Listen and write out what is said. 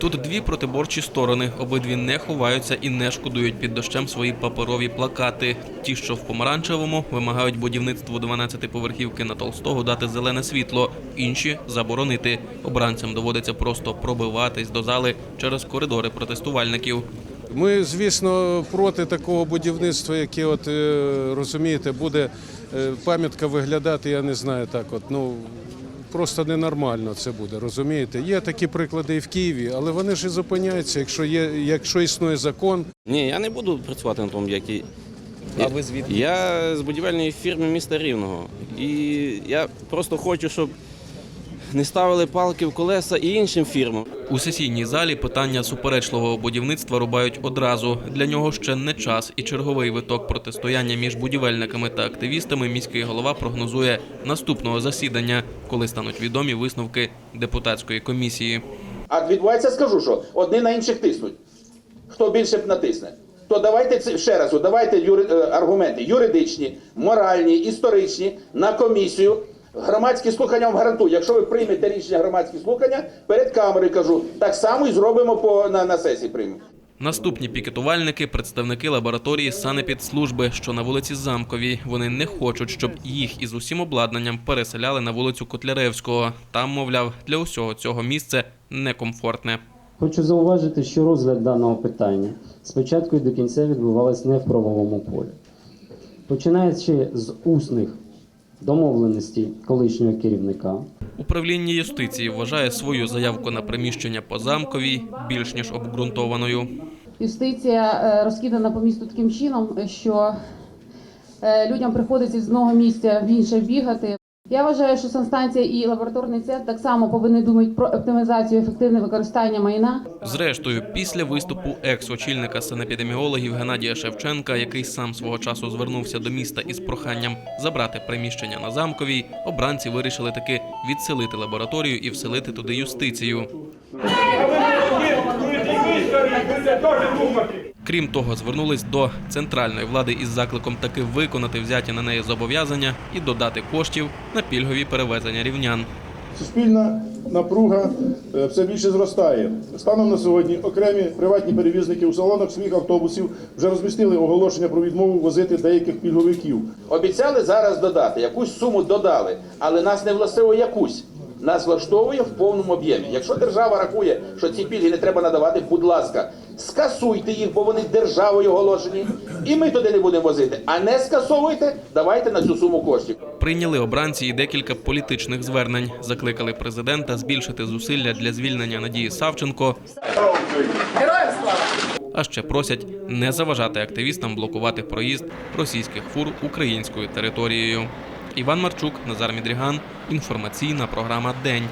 Тут дві протиборчі сторони. Обидві не ховаються і не шкодують під дощем свої паперові плакати. Ті, що в помаранчевому, вимагають будівництву 12-поверхівки на Толстого дати зелене світло, інші заборонити. Обранцям доводиться просто пробиватись до зали через коридори протестувальників. Ми, звісно, проти такого будівництва, яке, от е, розумієте, буде е, пам'ятка виглядати, я не знаю, так от, ну. Просто ненормально це буде, розумієте? Є такі приклади і в Києві, але вони ж і зупиняються, якщо є, якщо існує закон. Ні, я не буду працювати на тому об'єкті. А ви звідки? Я з будівельної фірми міста Рівного. І я просто хочу, щоб не ставили палки в колеса і іншим фірмам. У сесійній залі питання суперечливого будівництва рубають одразу. Для нього ще не час, і черговий виток протистояння між будівельниками та активістами міський голова прогнозує наступного засідання, коли стануть відомі висновки депутатської комісії. А відбувається, скажу, що одні на інших тиснуть. Хто більше б натисне? То давайте це ще раз, давайте юри, е, аргументи юридичні, моральні, історичні на комісію. Громадські слухання вам гарантую. Якщо ви приймете рішення громадські слухання, перед камерою кажу, так само і зробимо по на, на сесії приймемо. Наступні пікетувальники представники лабораторії санепідслужби, що на вулиці Замковій. Вони не хочуть, щоб їх із усім обладнанням переселяли на вулицю Котляревського. Там, мовляв, для усього цього місце некомфортне. Хочу зауважити, що розгляд даного питання спочатку і до кінця відбувалось не в правовому полі. Починаючи з усних домовленостей колишнього керівника, Управління юстиції вважає свою заявку на приміщення по замковій більш ніж обґрунтованою. Юстиція е, розкидана по місту таким чином, що е, людям приходиться з одного місця в інше бігати. Я вважаю, що санстанція і лабораторний цех так само повинні думати про оптимізацію ефективне використання майна. Зрештою, після виступу екс-очільника санепідеміологів Геннадія Шевченка, який сам свого часу звернувся до міста із проханням забрати приміщення на замковій, обранці вирішили таки відселити лабораторію і вселити туди юстицію. Крім того, звернулись до центральної влади із закликом таки виконати взяті на неї зобов'язання і додати коштів на пільгові перевезення рівнян. Суспільна напруга е, все більше зростає. Станом на сьогодні окремі приватні перевізники у салонах своїх автобусів вже розмістили оголошення про відмову возити деяких пільговиків. Обіцяли зараз додати, якусь суму додали, але нас не властиво якусь. Нас влаштовує в повному об'ємі. Якщо держава рахує, що ці пільги не треба надавати, будь ласка, скасуйте їх, бо вони державою оголошені, і ми туди не будемо возити. А не скасовуйте, давайте на цю суму коштів. Прийняли обранці і декілька політичних звернень. Закликали президента збільшити зусилля для звільнення Надії Савченко. А ще просять не заважати активістам блокувати проїзд російських фур українською територією. Іван Марчук, Назар Мідріган. Інформаційна програма День.